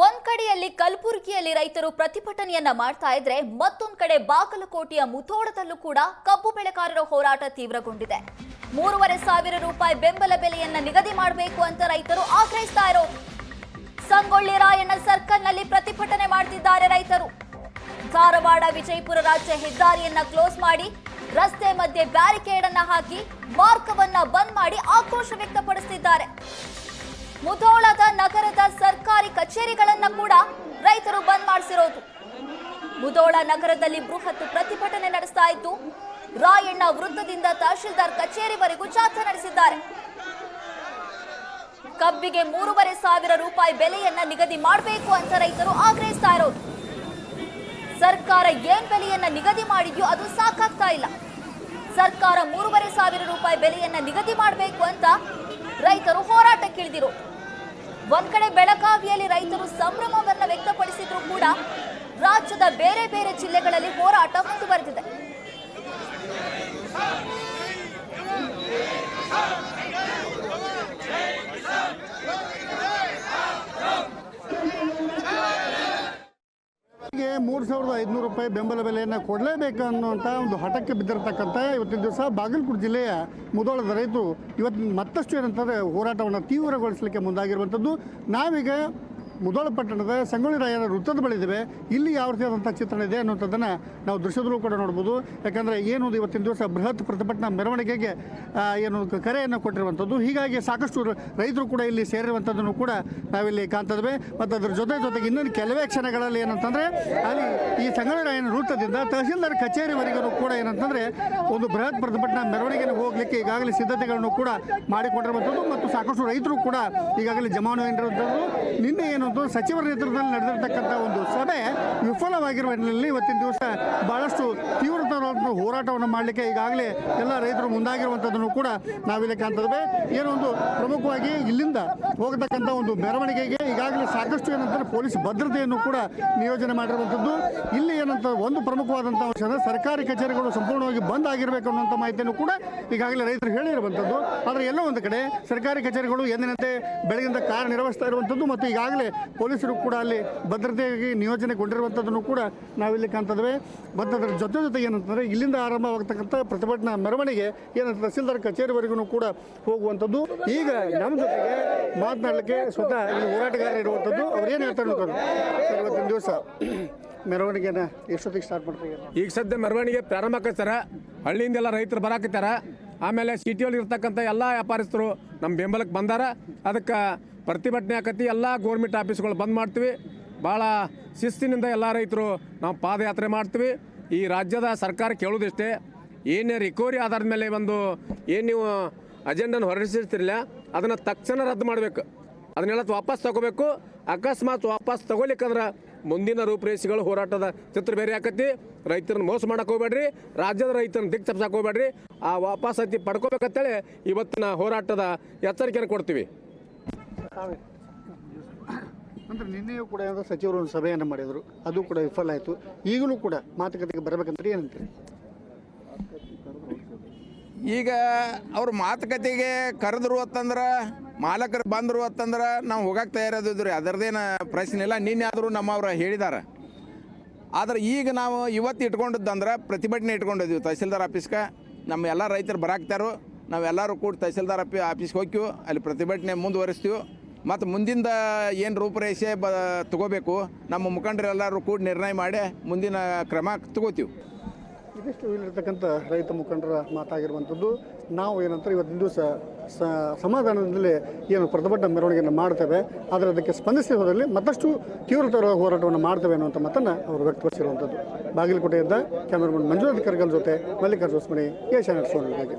ಒಂದ್ ಕಡೆಯಲ್ಲಿ ಕಲಬುರಗಿಯಲ್ಲಿ ರೈತರು ಪ್ರತಿಭಟನೆಯನ್ನ ಮಾಡ್ತಾ ಇದ್ರೆ ಮತ್ತೊಂದ್ ಕಡೆ ಬಾಗಲಕೋಟೆಯ ಮುಥೋಡದಲ್ಲೂ ಕೂಡ ಕಬ್ಬು ಬೆಳೆಗಾರರ ಹೋರಾಟ ತೀವ್ರಗೊಂಡಿದೆ. ಮೂರುವರೆ ಸಾವಿರ ರೂಪಾಯಿ ಬೆಂಬಲ ಬೆಲೆಯನ್ನ ನಿಗದಿ ಮಾಡಬೇಕು ಅಂತ ರೈತರು ಆಗ್ರಹಿಸ್ತಾ ಇರೋದು ಸಂಗೊಳ್ಳಿ ರಾಯಣ್ಣ ಸರ್ಕಲ್ನಲ್ಲಿ ಪ್ರತಿಭಟನೆ ಮಾಡ್ತಿದ್ದಾರೆ ರೈತರು. ಧಾರವಾಡ, ವಿಜಯಪುರ ರಾಜ್ಯ ಹೆದ್ದಾರಿಯನ್ನ ಕ್ಲೋಸ್ ಮಾಡಿ ರಸ್ತೆ ಮಧ್ಯೆ ಬ್ಯಾರಿಕೇಡ್ ಅನ್ನ ಹಾಕಿ ಮಾರ್ಗವನ್ನ ಬಂದ್ ಮಾಡಿ ಆಕ್ರೋಶ ವ್ಯಕ್ತಪಡಿಸುತ್ತಿದ್ದಾರೆ ಮುಧೋಳದ ನಗರದ ಸರ್ಕಾರಿ ಕಚೇರಿಗಳನ್ನ ಕೂಡ ರೈತರು ಬಂದ್ ಮಾಡಿಸಿರೋದು. ಮುದೋಳ ನಗರದಲ್ಲಿ ಬೃಹತ್ ಪ್ರತಿಭಟನೆ ನಡೆಸ್ತಾ ಇದ್ದು, ರಾಯಣ್ಣ ವೃತ್ತದಿಂದ ತಹಶೀಲ್ದಾರ್ ಕಚೇರಿವರೆಗೂ ಜಾಥಾ ನಡೆಸಿದ್ದಾರೆ. ಕಬ್ಬಿಗೆ ಮೂರುವರೆ ಸಾವಿರ ರೂಪಾಯಿ ಬೆಲೆಯನ್ನ ನಿಗದಿ ಮಾಡಬೇಕು ಅಂತ ರೈತರು ಆಗ್ರಹಿಸ್ತಾ ಇರೋದು. ಸರ್ಕಾರ ಏನ್ ಬೆಲೆಯನ್ನ ನಿಗದಿ ಮಾಡಿದ್ಯೋ ಅದು ಸಾಕಾಗ್ತಾ ಇಲ್ಲ. ಸರ್ಕಾರ ಮೂರುವರೆ ಸಾವಿರ ರೂಪಾಯಿ ಬೆಲೆಯನ್ನ ನಿಗದಿ ಮಾಡಬೇಕು ಅಂತ ರೈತರು ಹೋರಾಟಕ್ಕಿಳಿದಿರು ಒಂದ್ ಕಡೆ ಬೆಳಗಾವಿಯಲ್ಲಿ ರೈತರು ಸಂಭ್ರಮವನ್ನ ವ್ಯಕ್ತಪಡಿಸಿದ್ರು ಕೂಡ ರಾಜ್ಯದ ಬೇರೆ ಬೇರೆ ಜಿಲ್ಲೆಗಳಲ್ಲಿ ಹೋರಾಟ ಮುಂದುವರೆದಿದೆ. ಮೂರು ಸಾವಿರದ ಐದುನೂರು ರೂಪಾಯಿ ಬೆಂಬಲ ಬೆಲೆಯನ್ನು ಕೊಡಲೇಬೇಕು ಅನ್ನುವಂಥ ಒಂದು ಹಠಕ್ಕೆ ಬಿದ್ದಿರತಕ್ಕಂಥ ಇವತ್ತಿನ ದಿವಸ ಬಾಗಲಕೋಟೆ ಜಿಲ್ಲೆಯ ಮುದೋಳದ ರೈತರು ಇವತ್ತು ಮತ್ತಷ್ಟು ಏನಂತಂದರೆ ಹೋರಾಟವನ್ನು ತೀವ್ರಗೊಳಿಸಲಿಕ್ಕೆ ಮುಂದಾಗಿರುವಂಥದ್ದು. ನಾವೀಗ ಮುದೋಳ ಪಟ್ಟಣದ ಸಂಗೊಳ್ಳಿ ರಾಯರ ವೃತ್ತದ ಬಳಿದಿವೆ ಇಲ್ಲಿ ಯಾವ ರೀತಿಯಾದಂಥ ಚಿತ್ರಣ ಇದೆ ಅನ್ನುವಂಥದ್ದನ್ನು ನಾವು ದೃಶ್ಯದಲ್ಲೂ ಕೂಡ ನೋಡ್ಬೋದು. ಯಾಕಂದರೆ ಏನು ಇವತ್ತಿನ ದಿವಸ ಬೃಹತ್ ಪ್ರತಿಭಟನಾ ಮೆರವಣಿಗೆಗೆ ಏನು ಕರೆಯನ್ನು ಕೊಟ್ಟಿರುವಂಥದ್ದು. ಹೀಗಾಗಿ ಸಾಕಷ್ಟು ರೈತರು ಕೂಡ ಇಲ್ಲಿ ಸೇರಿರುವಂಥದ್ದನ್ನು ಕೂಡ ನಾವಿಲ್ಲಿ ಕಾಣ್ತದ್ವಿ ಮತ್ತು ಅದರ ಜೊತೆ ಜೊತೆಗೆ ಇನ್ನೊಂದು ಕೆಲವೇ ಕ್ಷಣಗಳಲ್ಲಿ ಏನಂತಂದರೆ, ಅಲ್ಲಿ ಈ ಸಂಗೊಳ್ಳಿ ರಾಯನ ವೃತ್ತದಿಂದ ತಹಶೀಲ್ದಾರ್ ಕಚೇರಿವರೆಗೂ ಕೂಡ ಏನಂತಂದರೆ, ಒಂದು ಬೃಹತ್ ಪ್ರತಿಭಟನಾ ಮೆರವಣಿಗೆಗೆ ಹೋಗಲಿಕ್ಕೆ ಈಗಾಗಲೇ ಸಿದ್ಧತೆಗಳನ್ನು ಕೂಡ ಮಾಡಿಕೊಂಡಿರುವಂಥದ್ದು ಮತ್ತು ಸಾಕಷ್ಟು ರೈತರು ಕೂಡ ಈಗಾಗಲೇ ಜಮಾವಣೆಗೊಂಡಿರುವಂಥದ್ದು ನಿನ್ನೆ ಏನೊಂದು ಸಚಿವರ ನೇತೃತ್ವದಲ್ಲಿ ನಡೆದಿರತಕ್ಕಂಥ ಒಂದು ಸಭೆ ವಿಫಲವಾಗಿರುವ ಹಿನ್ನೆಲೆಯಲ್ಲಿ ಇವತ್ತಿನ ದಿವಸ ಬಹಳಷ್ಟು ಹೋರಾಟವನ್ನು ಮಾಡಲಿಕ್ಕೆ ಈಗಾಗಲೇ ಎಲ್ಲ ರೈತರು ಮುಂದಾಗಿರುವಂಥದ್ದನ್ನು ಕೂಡ ನಾವಿಲ್ಲಿ ಕಾಣ್ತದೆ ಏನೊಂದು ಪ್ರಮುಖವಾಗಿ ಇಲ್ಲಿಂದ ಹೋಗತಕ್ಕಂಥ ಒಂದು ಮೆರವಣಿಗೆಗೆ ಈಗಾಗಲೇ ಸಾಕಷ್ಟು ಏನಂತಂದ್ರೆ ಪೊಲೀಸ್ ಭದ್ರತೆಯನ್ನು ಕೂಡ ನಿಯೋಜನೆ ಮಾಡಿರುವಂಥದ್ದು. ಇಲ್ಲಿ ಏನಂತ ಒಂದು ಪ್ರಮುಖವಾದಂಥ ಅಂಶ ಅಂದರೆ ಸರ್ಕಾರಿ ಕಚೇರಿಗಳು ಸಂಪೂರ್ಣವಾಗಿ ಬಂದ್ ಆಗಿರಬೇಕು ಅನ್ನುವಂಥ ಮಾಹಿತಿಯನ್ನು ಕೂಡ ಈಗಾಗಲೇ ರೈತರು ಹೇಳಿರುವಂಥದ್ದು. ಆದರೆ ಎಲ್ಲೋ ಒಂದು ಕಡೆ ಸರ್ಕಾರಿ ಕಚೇರಿಗಳು ಎಂದಿನಂತೆ ಬೆಳಗಿಂದ ಕಾರ್ಯನಿರ್ವಹಿಸ್ತಾ ಇರುವಂಥದ್ದು ಮತ್ತು ಈಗಾಗಲೇ ಪೊಲೀಸರು ಕೂಡ ಅಲ್ಲಿ ಭದ್ರತೆಗೆ ನಿಯೋಜನೆಗೊಂಡಿರುವಂಥದ್ದನ್ನು ಕೂಡ ನಾವಿಲ್ಲಿ ಕಾಣ್ತಿದ್ದೇವೆ ಮತ್ತು ಅದರ ಜೊತೆ ಜೊತೆಗೆ ಏನಂತಂದರೆ ಇಲ್ಲಿಂದ ಆರಂಭವಾಗತಕ್ಕಂಥ ಪ್ರತಿಭಟನಾ ಮೆರವಣಿಗೆ ಏನಂತ ತಹಸೀಲ್ದಾರ್ ಕಚೇರಿವರೆಗೂ ಕೂಡ ಹೋಗುವಂಥದ್ದು. ಈಗ ನಮ್ಮ ಜೊತೆಗೆ ಮಾತನಾಡಲಿಕ್ಕೆ ಸ್ವತಃ ಇಲ್ಲಿ ಹೋರಾಟಗಾರ ಇರುವಂಥದ್ದು ಅವ್ರೇನು ಹೇಳ್ತಾರೆ ಸರ್, ಇವತ್ತಿನ ದಿವಸ ಮೆರವಣಿಗೆನ ಎಷ್ಟೊತ್ತಿಗೆ ಸ್ಟಾರ್ಟ್ ಮಾಡ್ತಾರೆ? ಈಗ ಸದ್ಯ ಮೆರವಣಿಗೆ ಪ್ರಾರಂಭ ಆಕೈತಾರ ಹಳ್ಳಿಯಿಂದೆಲ್ಲ ರೈತರು ಬರಾಕತ್ತಾರ. ಆಮೇಲೆ ಸಿಟಿಯಲ್ಲಿ ಇರ್ತಕ್ಕಂಥ ಎಲ್ಲ ವ್ಯಾಪಾರಸ್ಥರು ನಮ್ಮ ಬೆಂಬಲಕ್ಕೆ ಬಂದಾರ. ಅದಕ್ಕೆ ಪ್ರತಿಭಟನೆ ಆಕತಿ, ಎಲ್ಲ ಗೌರ್ಮೆಂಟ್ ಆಫೀಸ್ಗಳು ಬಂದ್ ಮಾಡ್ತೀವಿ. ಭಾಳ ಶಿಸ್ತಿನಿಂದ ಎಲ್ಲ ರೈತರು ನಾವು ಪಾದಯಾತ್ರೆ ಮಾಡ್ತೀವಿ. ಈ ರಾಜ್ಯದ ಸರ್ಕಾರ ಕೇಳೋದಿಷ್ಟೇ ಏನೇ ರಿಕವರಿ ಆಧಾರದ ಮೇಲೆ ಒಂದು ಏನು ನೀವು ಅಜೆಂಡನ್ನು ಹೊರಡಿಸಿರ್ತಿರಲಿಲ್ಲ ಅದನ್ನು ತಕ್ಷಣ ರದ್ದು ಮಾಡಬೇಕು. ಅದನ್ನೆಲ್ಲ ವಾಪಸ್ ತಗೋಬೇಕು. ಅಕಸ್ಮಾತ್ ವಾಪಸ್ ತಗೋಲಿಕ್ಕಂದ್ರೆ ಮುಂದಿನ ರೂಪರೇಷೆಗಳು ಹೋರಾಟದ ಚಿತ್ರ ಬೇರೆ ಆಕತಿ. ರೈತರನ್ನ ಮೋಸ ಮಾಡಕ್ಕೆ ಹೋಗ್ಬೇಡ್ರಿ. ರಾಜ್ಯದ ರೈತರನ್ನ ದಿಕ್ ತಪ್ಪಿಸಕ್ಕೆ ಹೋಗ್ಬೇಡ್ರಿ. ಆ ವಾಪಸ್ ಹತ್ತಿ ಪಡ್ಕೋಬೇಕಂತೇಳಿ ಇವತ್ತಿನ ಹೋರಾಟದ ಎಚ್ಚರಿಕೆಯನ್ನು ಕೊಡ್ತೀವಿ. ಅಂದ್ರೆ ನಿನ್ನೆಯೂ ಕೂಡ ಏನಾದ್ರೂ ಸಚಿವರು ಒಂದು ಸಭೆಯನ್ನು ಮಾಡಿದರು. ಅದು ಕೂಡ ವಿಫಲ ಆಯಿತು. ಈಗಲೂ ಕೂಡ ಮಾತುಕತೆಗೆ ಬರಬೇಕಂದ್ರೆ ಏನಂತೀರಿ ಈಗ ಅವ್ರು ಮಾತುಕತೆಗೆ ಕರೆದ್ರು ಅಂತಂದ್ರೆ, ಮಾಲಕರು ಬಂದರು ಅಂತಂದ್ರೆ ನಾವು ಹೋಗಕ್ಕೆ ತಯಾರದಿದ್ರಿ ಅದರದ್ದೇನು ಪ್ರಶ್ನೆ ಇಲ್ಲ. ನಿನ್ನೆ ಆದರೂ ನಮ್ಮವ್ರು ಹೇಳಿದ್ದಾರೆ ಆದ್ರೆ ಈಗ ನಾವು ಇವತ್ತು ಇಟ್ಕೊಂಡಿದ್ದಂದ್ರೆ ಪ್ರತಿಭಟನೆ ಇಟ್ಕೊಂಡಿದ್ವಿ. ತಹಸೀಲ್ದಾರ್ ಆಫೀಸ್ಗೆ ನಮ್ಮ ಎಲ್ಲ ರೈತರು ಬರಾಕ್ತಾರೋ ನಾವೆಲ್ಲರೂ ಕೂಡ ತಹಸೀಲ್ದಾರ್ ಆಫೀ ಆಫೀಸ್ಗೆ ಹೋಗ್ತೀವಿ. ಅಲ್ಲಿ ಪ್ರತಿಭಟನೆ ಮುಂದುವರಿಸ್ತೀವಿ. ಮತ್ತು ಮುಂದಿಂದ ಏನು ರೂಪರೇಷೆ ಬ, ತಗೋಬೇಕು, ನಮ್ಮ ಮುಖಂಡರೆಲ್ಲರೂ ಕೂಡ ನಿರ್ಣಯ ಮಾಡಿ ಮುಂದಿನ ಕ್ರಮ ತಗೋತೀವಿ. ಇದಿಷ್ಟು ಇಲ್ಲಿರ್ತಕ್ಕಂಥ ರೈತ ಮುಖಂಡರ ಮಾತಾಗಿರುವಂಥದ್ದು, ನಾವು ಏನಂತಾರೆ, ಇವತ್ತಿನ ದಿವಸ ಸ ಸಮಾಧಾನದಲ್ಲಿ ಏನು ಪ್ರತಿಭಟನಾ ಮೆರವಣಿಗೆಯನ್ನು ಮಾಡ್ತೇವೆ, ಆದರೆ ಅದಕ್ಕೆ ಸ್ಪಂದಿಸಿ ಮತ್ತಷ್ಟು ತೀವ್ರತರ ಹೋರಾಟವನ್ನು ಮಾಡ್ತೇವೆ ಅನ್ನುವಂಥ ಮಾತನ್ನು ಅವರು ವ್ಯಕ್ತಪಡಿಸಿರುವಂಥದ್ದು. ಬಾಗಲಕೋಟೆಯಿಂದ ಕ್ಯಾಮರಾಮನ್ ಮಂಜುನಾಥ್ ಕರ್ಗಲ್ ಜೊತೆ ಮಲ್ಲಿಕಾರ್ಜುನ ಕೆ ಏಷ್ಯಾನೆಟ್ ಸೋನಲ್ಗಾಗಿ